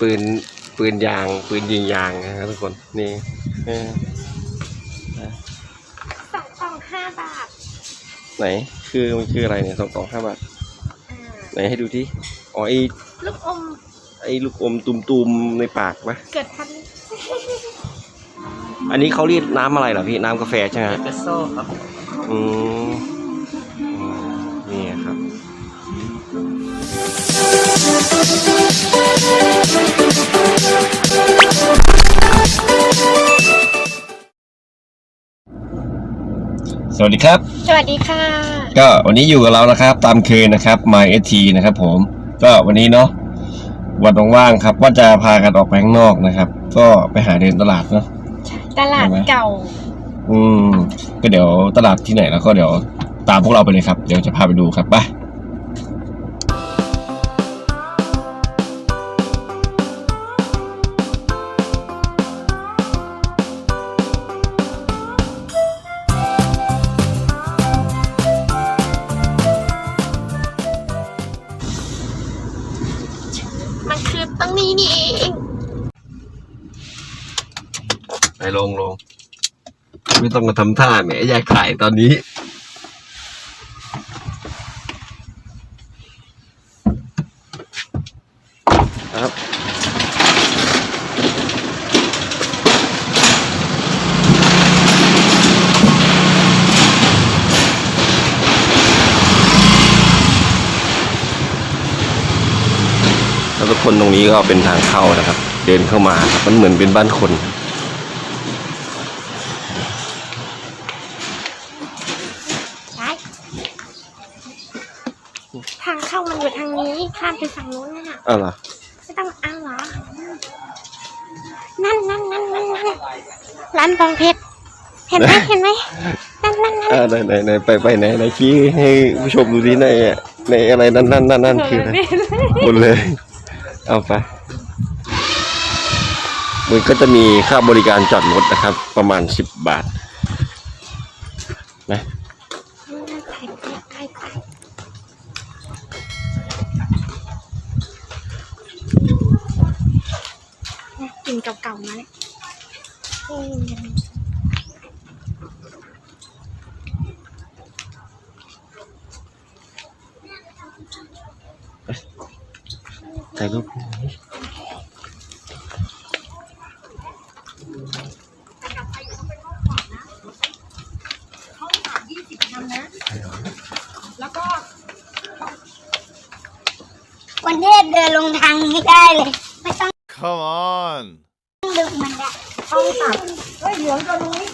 ปืนปืนยาง ปืนยิงยางนะครับทุกคนนี่เออสองกล่องห้าบาท ไหน คือมันคืออะไรเนี่ยสองกล่องห้าบาทอ่าไหนให้ดูที่อ๋อไอลูกอมไอลูกอมตุมๆในปากปะเกิดทันอันนี้เขาเรียกน้ำอะไรเหรอพี่ น้ำกาแฟใช่ไหมเอฮะสเปรสโซ่ครับ อืม สวัสดีครับ สวัสดีค่ะ ก็วันนี้อยู่กับเรานะครับ ตามเคยนะครับ My ST นะครับผม ก็วันนี้เนาะวันว่างๆครับ ว่าจะพากันออกไปข้างนอกนะครับ ก็ไปหาเดินตลาดเนาะตลาดเก่า อืม ก็เดี๋ยวตลาดที่ไหนแล้วก็เดี๋ยวตามพวกเราไปเลยครับ เดี๋ยวจะพาไปดูครับไป ต้องมาทำท่าแหมอยากถ่ายตอนนี้ ครับ แล้วทุกคนตรงนี้ก็เป็นทางเข้านะครับ เดินเข้ามาครับมันเหมือนเป็นบ้านคน อ้าวเหรอไม่ต้องอ้าวเหรอนั่นนั่นนั่นนั่นนั่นร้านบองเพชรเห็นไหมเห็นไหมนั่นนั่นนั่นอ่าไหนไหนไหนไปไปไหนไหนชี้ให้ผู้ชมดูดิในในอะไรนั่นนั่นนั่นนั่นคืออะไรหมดเลย เอาไปมันก็จะมีค่าบริการจอดรถนะครับ ประมาณสิบบาท นะ ถ่ายไปถ่ายไปนะกลิน เก่าๆมาเนี่ยอืมถ่ายรูปวันเทพเดินลงทางนี้ได้เลย ไม่ต้อง Come on. ดึงมันได้ห้องตั บ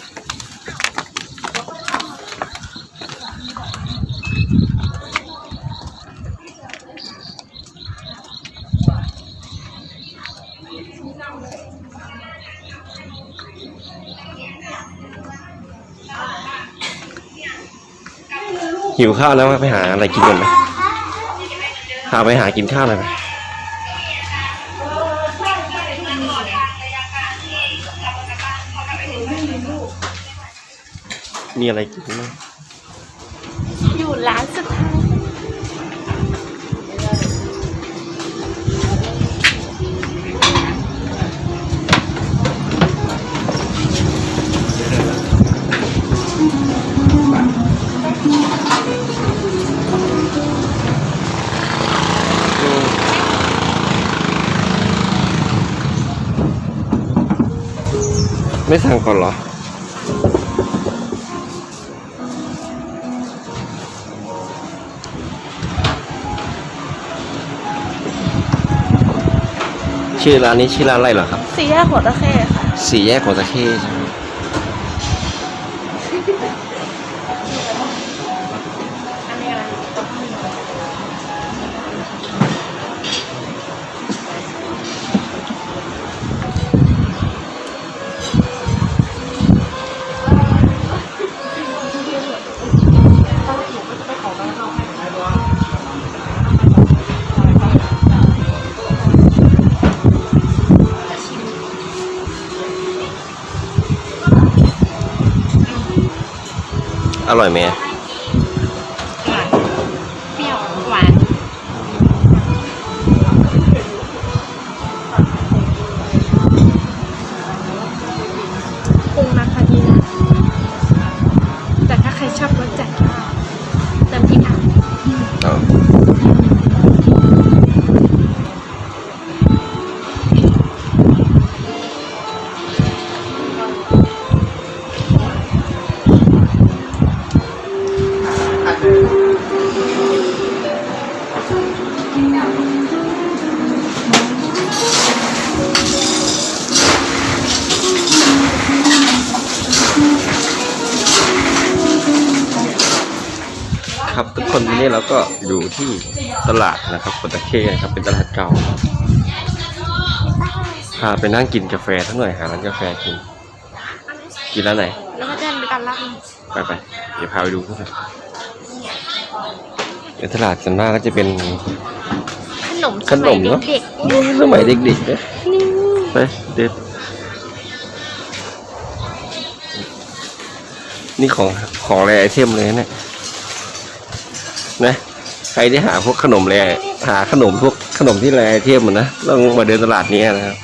หิวข้าวแล้วไปหาอะไรกินกันไหมพาไปหากินข้าวหน่อยไหม มีอะไรกินบ้างอยู่ร้านสุดท้ายไม่สั่งก่อนเหรอ ชื่อร้านนี้ชื่อร้านอะไรเหรอครับ สี่แยกหัวตะเข้ค่ะ สี่แยกของตะเข้ใช่ไหม อร่อ ปตะเคนะครับ เป็นตลาดเก่าพาไปนั่งกินกาแฟทั้งหน่อยหาร้านกาแฟกิน กินร้านไหนแล้วก็เดินไปกันรอบนึงไปไปเดี๋ยวพาไปดูกันในตลาดกันมากก็จะเป็นขนมขนมเนอะเด็กสมัยเด็กๆนะๆนี่ไปเด็ดนี่ของของแรไอเทมเลยนะเนี่ยนะ ใครที่หาพวกขนมแรหาขนมพวกขนมที่แรไอเทมอะนะต้องมาเดินตลาดนี้นะครับ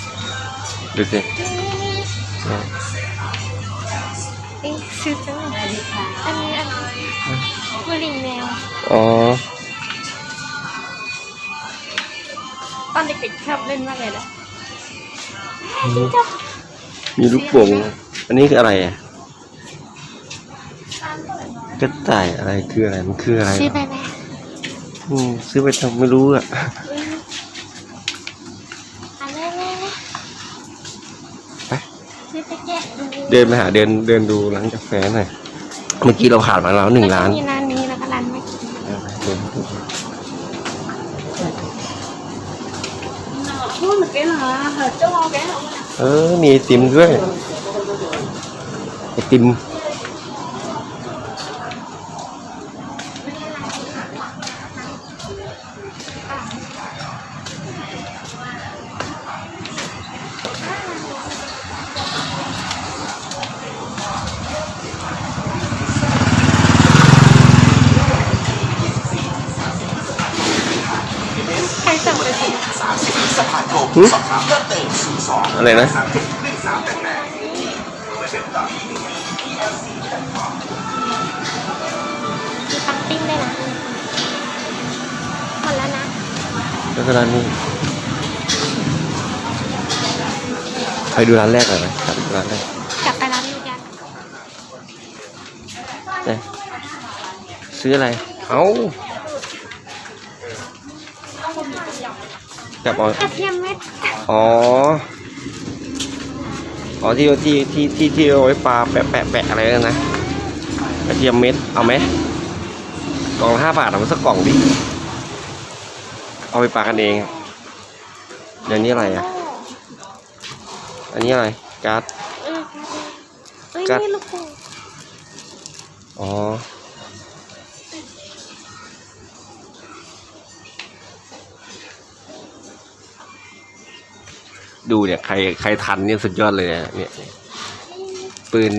ดูสิเอ๊ะซื้อจังอันนี้อันนี้กุลิงแมวอ๋อตอนเด็กๆชอบเล่นมากเลยนะมีลูกโป่งอันนี้คืออะไรอะกระต่ายอะไรคืออะไรมันคืออะไรซื้อไปไหม อืมซื้อไปทำไม่รู้อะเอาเลยเลยเลยไปซื้อไปแกะดูเดินไปหาเดินเดินดูร้านกาแฟหน่อยเมื่อกี้เราผ่านมาแล้วหนึ่งร้านมีร้านนี้แล้วก็ร้านเมื่อกี้เดินดูพูดเหมือนกันเหรอเจ้ามองแกเหรอเออมีไอติมด้วยไอติมใครสั่งไปสิหึอะไรนะมีปักปิ้งด้วยนะหมดแล้วนะแล้วก็ร้านนี้ไปดูร้านแรกหน่อยไหมครับดูร้านแรกกลับไปร้านนี้กันไหนซื้ออะไร เอา จับเอากระเทียมเม็ดอ๋อ อ๋อที่ที่ที่ที่ที่เอาไว้ปลาแปะแปะแปะอะไรนั่นนะกระเทียมเม็ดเอาไหมกล่องละห้าบาทเอามาสักกล่องดิเอาไปปลากันเองเดี๋ยวนี้อะไรอะ อันนี้อะไรการ์ดเออเอ้ยกัดนี่ลูกโป่งอ๋อ ดูเนี่ยใครใครทันเนี่ยสุดยอดเลยอะเนี่ยปืน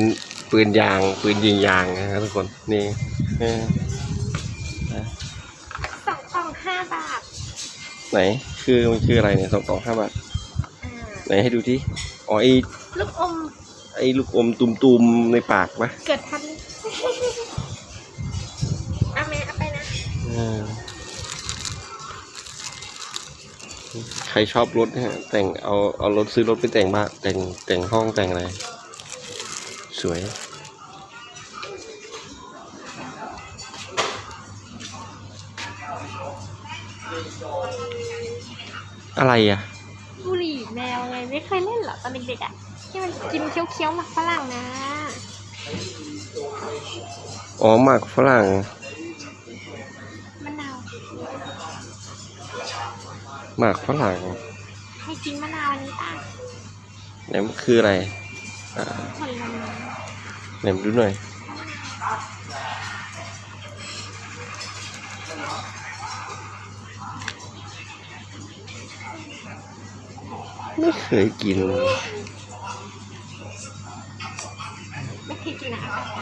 ปืนยาง ปืนยิงยางนะครับทุกคนนี่เออสองกล่องห้าบาท ไหน คือมันคืออะไรเนี่ยสองกล่องห้าบาทอ่าไหนให้ดูที่อ๋อไอลูกอมไอลูกอมตุมๆในปากปะเกิดทัน ใครชอบรถเนี่ยแต่งเอาเอารถซื้อรถไปแต่งบ้านแต่งแต่งห้องแต่งอะไร สวย อะไรอะ บุหรี่แมวไงไม่เคยเล่นเหรอตอนเด็กๆอะที่มันกินเคี้ยวๆหมักฝรั่งนะ อ๋อหมากฝรั่ง หมากฝรั่งให้กินมะนาวอันนี้ป่ะไหนมันคืออะไรอ่าผลไม้ไหนมาดูหน่อยไม่เคยกินเลยไม่เคยกินนะเอาไป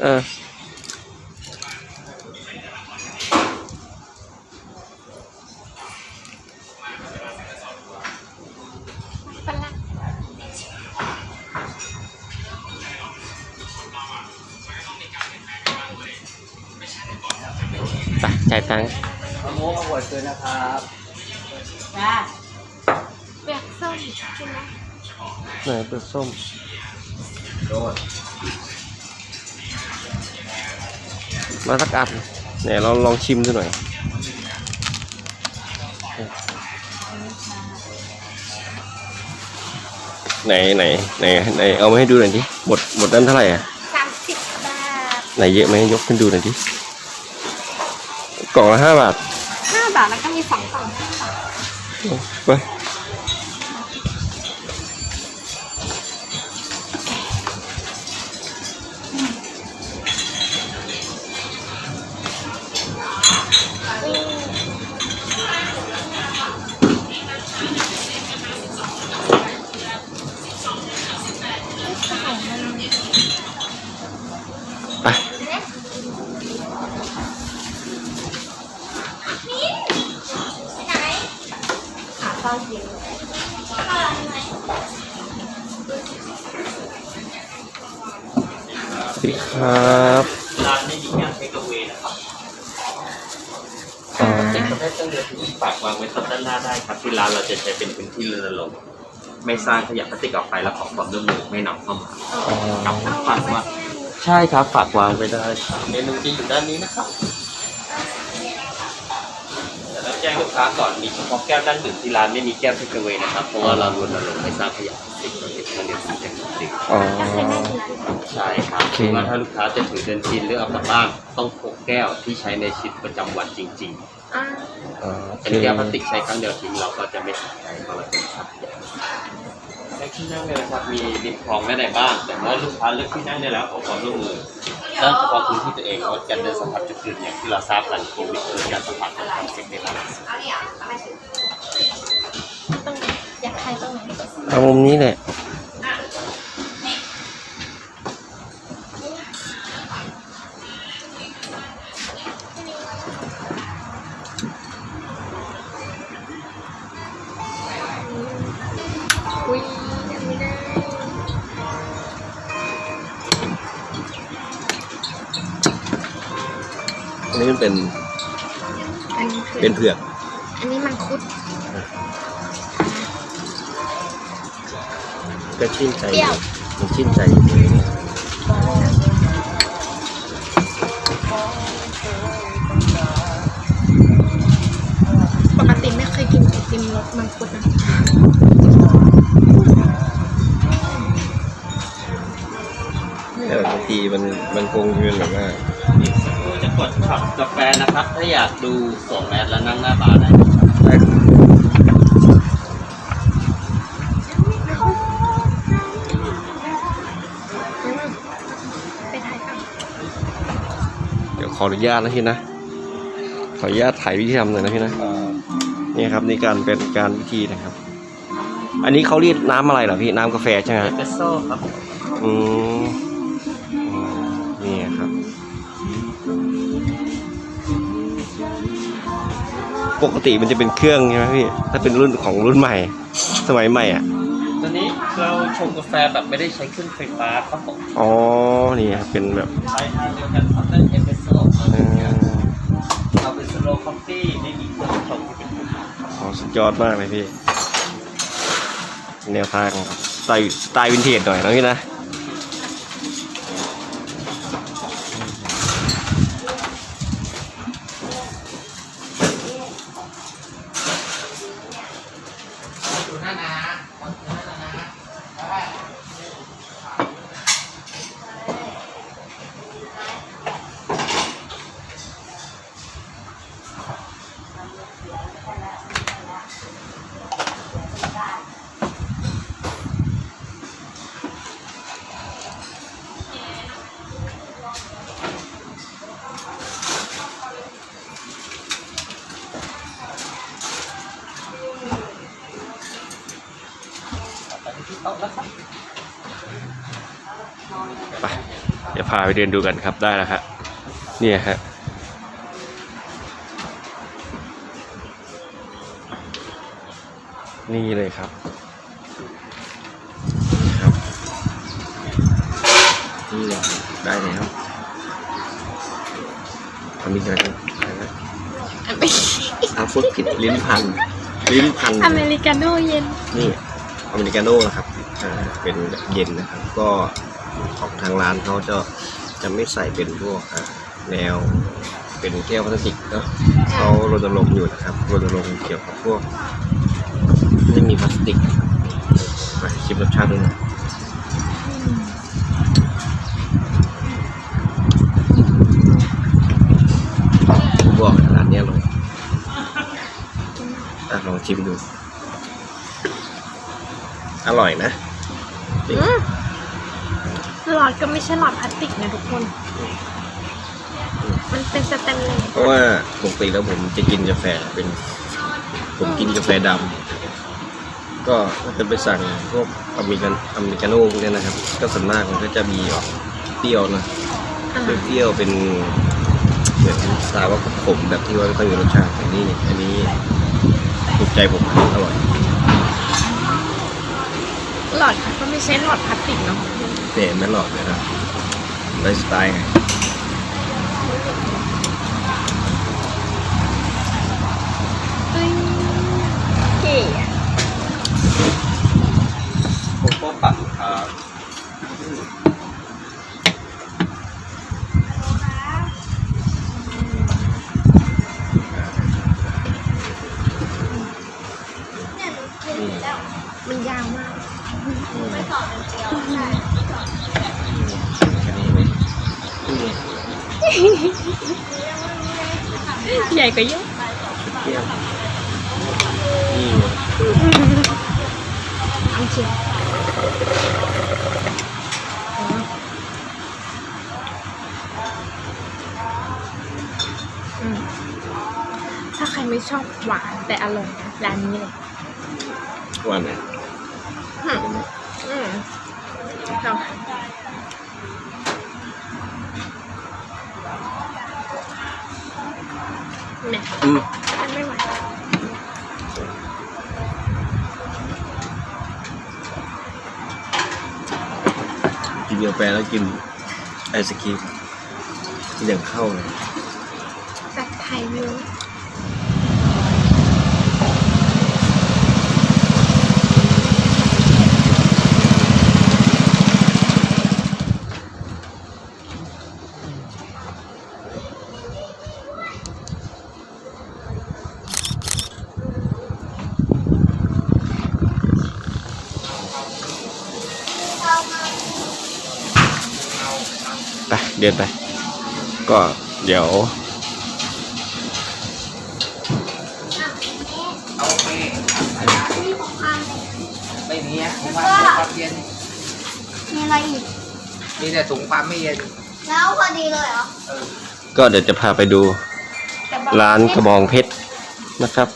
เออ ไปจ่ายตังค์มะม่วงอวดเกินนะครับเปลือกส้มกินไหมไหนเปลือกส้มโดนมาสักอันไหนเราลองชิมดูหน่อยนไหนไหนไหนไหนเอามาให้ดูหน่อยดิหมดหมดนั้นเท่าไหร่อะสามสิบบาทไหนเยอะไหมยกขึ้นดูหน่อยดิ กล่องละห้าบาทห้าบาทแล้วก็มีสองกล่องห้าบาท ไปไป ครับร้านไม่มีงานเทคเอาเวนะครับอ๋อเด็กประเภทต้องเดือที่ฝากวางไว้ตรงด้านหน้าได้ครับที่ร้านเราจะใช้เป็นพื้นที่รณรงค์ไม่สร้างขยะพลาสติกออกไปแล้วขอความร่วมมือไม่นำเข้ามาอ๋อกับฝากว่าใช่ครับฝากวางไว้ได้ครับเมนูจะอยู่ด้านนี้นะครับแต่เราแจ้งลูกค้าก่อนมีเฉพาะแก้วด้านดื่มที่ร้านไม่มีแก้วเทคเอาเวนะครับเพราะว่าเรารณรงค์ไม่สร้างขยะพลาสติกเราเด็กมันเดือดร้อนจากพลาสติกอ๋อ ใช่ครับโอเคคือว่าถ้าลูกค้าจะถือเดินกินหรือเอากลับบ้านต้องพกแก้วที่ใช้ในชีวิตประจำวันจริงอ่าอ๋อๆโอเคเป็นแก้วพลาสติกใช้ครั้งเดียวทิ้งเราก็จะไม่ใช้เพราะเราเป็นครับในที่นั่งเนี่ยนะครับมีริมคลองด้านในบ้านแต่เมื่อลูกค้าเลือกที่นั่งได้แล้วขอความร่วมมือตั้งเฉพาะพื้นที่ตัวเองงดการเดินสัมผัสจุดอื่นอย่างที่เราทราบกันโควิดเกิดการสัมผัสของความเสี่ยงได้บ้างต้องอยากใครตรงไหนเอามุมนี้แหละ อันนี้มันเป็นอันนี้คือเป็นเผือก อันนี้มังคุดก็ชื่นใจเปรี้ยว มันชื่นใจปกติไม่เคยกินไอติมรสมังคุดนะแต่บางทีมันมันคงจะเป็นแบบว่าอี กสักครู่จะกดขับกาแฟนะครับ ถ้าอยากดูส่งแมสแล้วนั่งหน้าบาร์ได้ไปถ่ายกันเดี๋ยวขออนุญาตนะพี่นะ ขออนุญาตถ่ายวิธีทำหน่อยนะพี่นะนี่ครับนี่การเป็นการวิธีนะครับ อันนี้เขาเรียกน้ำอะไรเหรอพี่น้ำกาแฟใช่ไหมเอฮะสเปรสโซ่ครับอืม ปกติมันจะเป็นเครื่องใช่ไหมพี่ถ้าเป็นรุ่นของรุ่นใหม่ สมัยใหม่อะตอนนี้เราชงกาแฟแบบไม่ได้ใช้เครื่องไฟฟ้าครับผมอ๋อนี่ครับเป็นแบบใช้ทางเดียวกันครับนั่นเอสเปรสโซ่เอ่อเราเป็นสโลว์คอฟฟี่ไม่มีเครื่องชงที่เป็นไฟฟ้าอ๋อสุดยอดมากเลยพี่ แนวทางสไตล์สไตล์วินเทจหน่อยนะพี่นะ ไปเดี๋ยวพาไปเดินดูกันครับได้แล้วครับเนี่ยฮะนี่เลยครับนี่ครับนี่เลยได้แล้วอันนี้อะไรกันอะไรนะอเมริอาฟุตผิดลิ้นพัน ลิ้นพันอเมริกาโน่เย็น นี่ อเมริกาโน่นะครับอ่า เป็นเย็นนะครับ ก็ของทางร้านเขาจะจะไม่ใส่เป็นพวกอ่าแนวเป็นแก้วพลาสติกเนาะเขารณรงค์อยู่นะครับรณรงค์เกี่ยวกับพวกไม่มีพลาสติกไปชิมรสชาติดูหน่อยผมบอกเลยร้านเนี้ยอร่อยอะลองชิมดู อร่อยนะ อืมหลอดก็ไม่ใช่หลอดพลาสติกนะทุกคน มันเป็นสแตนเลสเพราะว่าปกติแล้วผมจะกินกาแฟเป็น ผมกินกาแฟดำก็จะไปสั่งพวกอเมริกันอเมริกาโน่พวกเนี้ยนะครับ ก็ส่วนมากมันก็จะมีออกเปรี้ยวนะอ่าเปรี้ยวๆเป็นเหมือนซาวกับขมแบบที่ว่าไม่ค่อยมีรสชาติอันนี้อันนี้ถูกใจผมอร่อย หล อดก็ไม่ใช่หลอดพลาสติกเนาะแต่ไม่หลอดเลยนะไลฟ์สไตล์ไงเฮ้ยเก๋อะผมก็ปักอ่ามั ชอบหวานแต่อร่อยนะร้านนี้เลยวันไหนอืมอืมเอาเนี่ยอืมมันไม่ไหวกินกาแฟแล้วกินไอศครีมกินอย่างเข้าเลย ไปเดินไป ก็เดี๋ยวโอเคนี่ของพันไม่มีอะถุงความความเย็น มีอะไรอีก มีแต่ถุงความไม่เย็น แล้วพอดีเลยเหรอ ก็เดี๋ยวจะพาไปดู ร้านกระบองเพชรนะครับ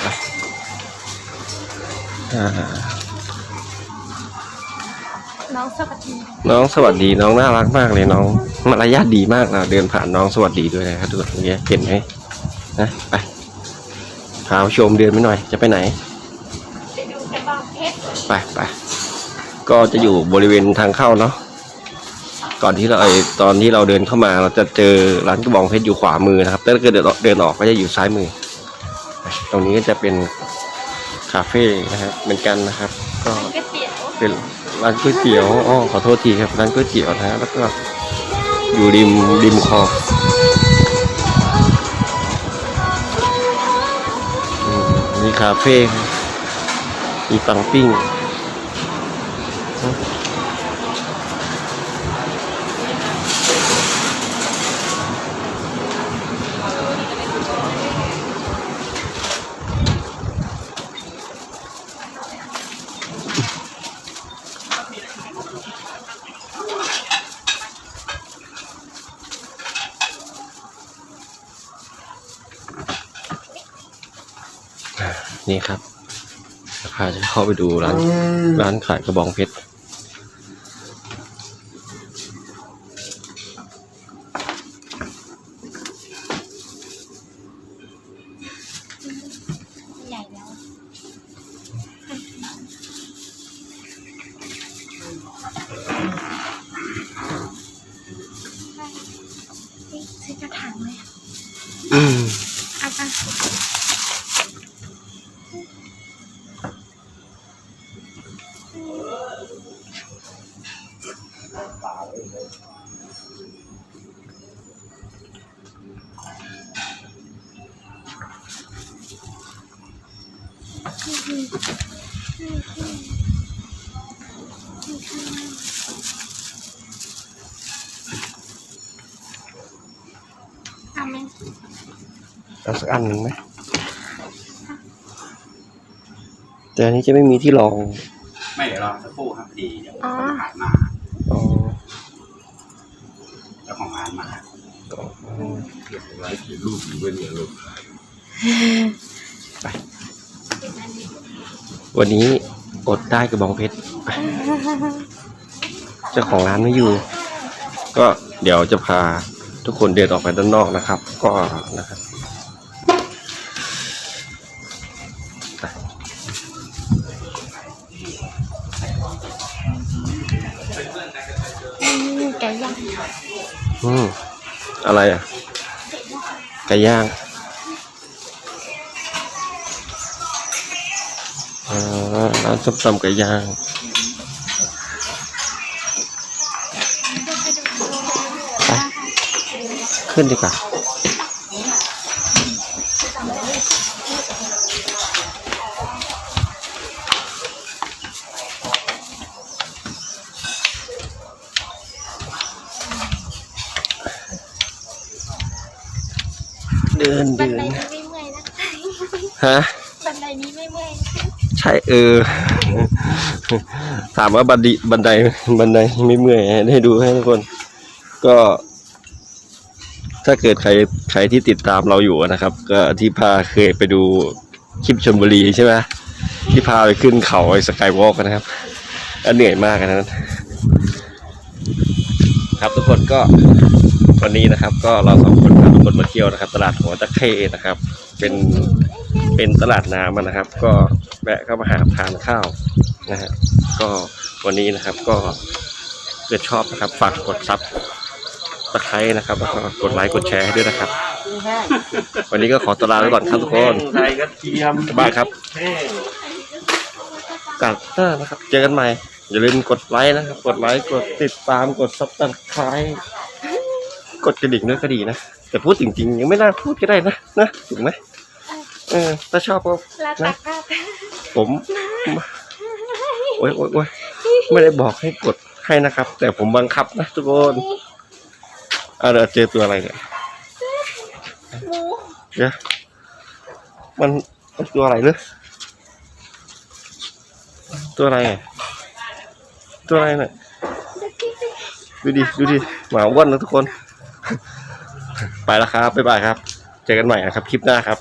ไปอ่า น้องสวัสดี น้องสวัสดีน้องน่ารักมากเลยน้องมารยาทดีมากนะเดินผ่านน้องสวัสดีด้วยนะครับทุกคนเนี่ยเห็นไหมนะไปพาชมเดินไปหน่อยจะไปไหนไปดูกระบองเพชรไปไปก็จะอยู่บริเวณทางเข้าเนาะก่อนที่เราไอตอนที่เราเดินเข้ามาเราจะเจอร้านกระบองเพชรอยู่ขวามือนะครับแต่ถ้าเกิดเดินออกเดินออกก็จะอยู่ซ้ายมือ ตรงนี้ก็จะเป็นคาเฟ่นะครับเหมือนกันนะครับ ก็ก๋วยเตี๋ยวเป็น ร้านก๋วยเตี๋ยวอ๋อขอโทษทีครับร้านก๋วยเตี๋ยวนะแล้วก็อยู่ริมริมคลองมีคาเฟ่มีปังปิ้ง นี่ครับพาจะเข้าไปดูร้านร้านขายกระบองเพชร สักอันหนึ่งไหมแต่อันนี้จะไม่มีที่รอง ไม่เดี๋ยวรอสักครู่ครับพอดีเดี๋ยวอ๋อคนขายมาอ๋อเจ้าของร้านมาวันนี้อดได้กับบองเพชรเจ้าของร้านไม่อยู่ ก็เดี๋ยวจะพาทุกคนเดินออกไปด้านนอกนะครับ ก็นะครับ อะไรอะไก่ย่างอ่าร้านส้มตำไก่ย่างไปขึ้นดีกว่า ดินบันเดิไดนนี้ไม่เมื่อยนะฮะ บันไดนี้ไม่เมื่อยใช่เออ ถามว่าบันไดบันไดบันไดไม่เมื่อยให้ดูให้ทุกคน ก็ ถ้าเกิดใครใครที่ติดตามเราอยู่นะครับ ก็ที่พาเคยไปดูคลิปชนบุรีใช่ไหมที่พาไปขึ้นเขาไอ้สกายวอล์กนะครับก็เหนื่อยมากอันนั้น ครับทุกคนก็วันนี้นะครับ ก็เราสองคนพาทุก คนมาเที่ยวนะครับ ตลาดหัวตะเข้นะครับ เป็นเป็นตลาดน้ำอะนะครับ ก็แวะเข้ามาหาทานข้าวนะฮะก็วันนี้นะครับก็เกิดชอบนะครับฝากกดซับตะไคร้นะครับแล้วก็กดไลค์กดแชร์ให้ด้วยนะครับ วันนี้ก็ขอตัวลาไปก่อนครับทุกคนไทยกระเทียมบ๊ายบายครับกัดหน้านะครับ เจอกันใหม่ อย่าลืมกดไลค์นะครับ กดไลค์กดติดตามกดซับสไครต์กดกระดิ่งด้วยก็ดีนะ แต่พูดจริงๆ ยังไม่น่าพูดก็ได้นะนะถูกไหมเออถ้าชอบก็ลาตักลาตักผมโอ๊ยโอ๊ยโอ๊ยไม่ได้บอกให้กดให้นะครับ แต่ผมบังคับนะทุกคนเอาเดี๋ยวเจอตัวอะไรเนี่ยหมูเดี๋ยวมันมันตัวอะไรเลยตัวอะไรอะตัวอะไรเนี่ยดูดิดูดิหมาอ้วนนะทุกคน ไปแล้วครับบ๊ายบายครับ เจอกันใหม่นะครับคลิปหน้าครับ